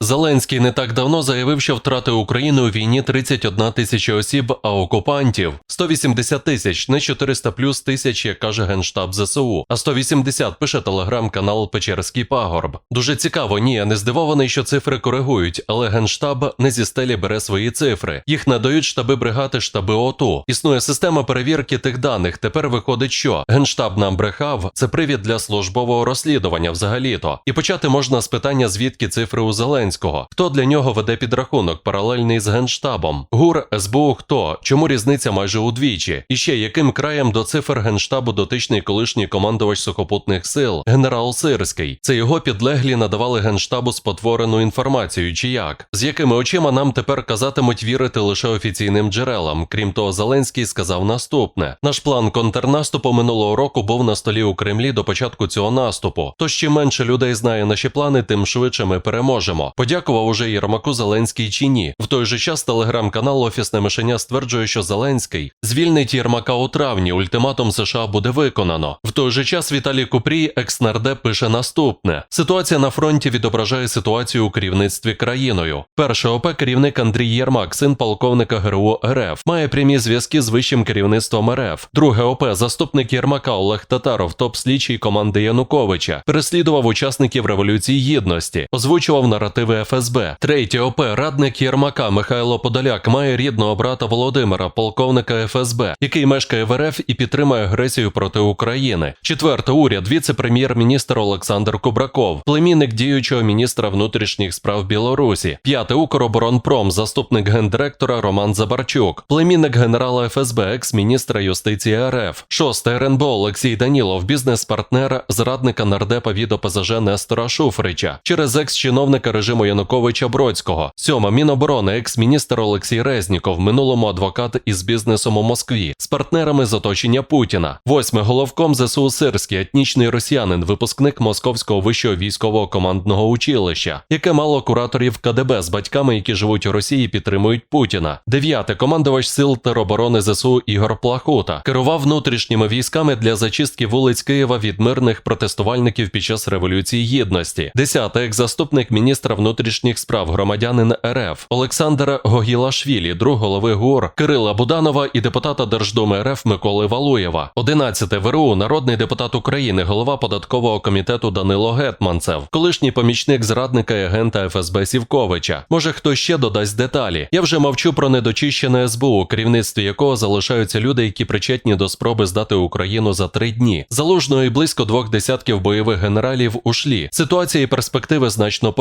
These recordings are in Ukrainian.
Зеленський не так давно заявив, що втрати України у війні 31 тисяча осіб, а окупантів 180 тисяч, не 400 плюс тисяч, як каже генштаб ЗСУ, а 180 пише телеграм-канал Печерський Пагорб. Дуже цікаво, ні, я не здивований, що цифри коригують, але генштаб не зі стелі бере свої цифри. Їх надають штаби бригади, штаби ОТУ. Існує система перевірки тих даних. Тепер виходить, що генштаб нам брехав. Це привід для службового розслідування взагалі-то. І почати можна з питання, звідки цифри у Зеленського. Хто для нього веде підрахунок паралельний з генштабом? ГУР, СБУ хто? Чому різниця майже удвічі? І ще яким краєм до цифр генштабу дотичний колишній командувач сухопутних сил, генерал Сирський. Це його підлеглі надавали генштабу спотворену інформацію, чи як? З якими очима нам тепер казатимуть вірити лише офіційним джерелам? Крім того, Зеленський сказав наступне: наш план контрнаступу минулого року був на столі у Кремлі до початку цього наступу. Тож чим менше людей знає наші плани, тим швидше ми переможемо. Подякував уже Єрмаку Зеленський чи ні. В той же час телеграм-канал Офісне мишеня стверджує, що Зеленський звільнить Єрмака у травні. Ультиматум США буде виконано. В той же час Віталій Купрій, екснардеп, пише наступне: ситуація на фронті відображає ситуацію у керівництві країною. Перше ОП керівник Андрій Єрмак, син полковника ГРУ РФ, має прямі зв'язки з вищим керівництвом РФ. Друге ОП заступник Єрмака Олег Татаров, топ-слідчий команди Януковича, переслідував учасників революції гідності, озвучував наративи ФСБ. Третє ОП радник Єрмака Михайло Подоляк має рідного брата Володимира, полковника ФСБ, який мешкає в РФ і підтримує агресію проти України. Четверте уряд, віце-прем'єр-міністр Олександр Кубраков, племінник діючого міністра внутрішніх справ Білорусі. П'яте Укроборонпром, заступник гендиректора Роман Забарчук, племінник генерала ФСБ, екс-міністра юстиції РФ. Шосте РНБО Олексій Данілов, бізнес-партнер зрадника нардепа від ОПЗЖ Нестора Шуфрича через екс-чиновника режиму Януковича Бродського. Сьома Міноборони, екс-міністр Олексій Резніков, минулому адвокат із бізнесом у Москві, з партнерами з оточення Путіна. Восьме головком ЗСУ Сирський, етнічний росіянин, випускник Московського вищого військового командного училища, яке мало кураторів КДБ з батьками, які живуть у Росії, і підтримують Путіна. Дев'яте командувач сил тероборони ЗСУ Ігор Плахута керував внутрішніми військами для зачистки вулиць Києва від мирних протестувальників під час революції гідності. Десяте екс-заступник міністра внутрішніх справ громадянин РФ Олександр Гогілашвілі, друг голови ГУР Кирила Буданова і депутата Держдуми РФ Миколи Валуєва. Одинадцяте ВРУ, народний депутат України, голова податкового комітету Данило Гетманцев, колишній помічник зрадника і агента ФСБ Сівковича. Може, хто ще додасть деталі? Я вже мовчу про недочищене СБУ, керівництві якого залишаються люди, які причетні до спроби здати Україну за три дні. Залужного і близько двох десятків бойових генералів ушлі. Ситуація і перспективи значно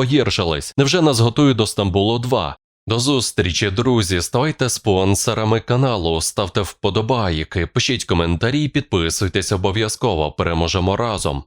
погіршились. Невже нас готує до Стамбулу 2? До зустрічі, друзі. Ставайте спонсорами каналу, ставте вподобайки, пишіть коментарі, підписуйтесь обов'язково. Переможемо разом.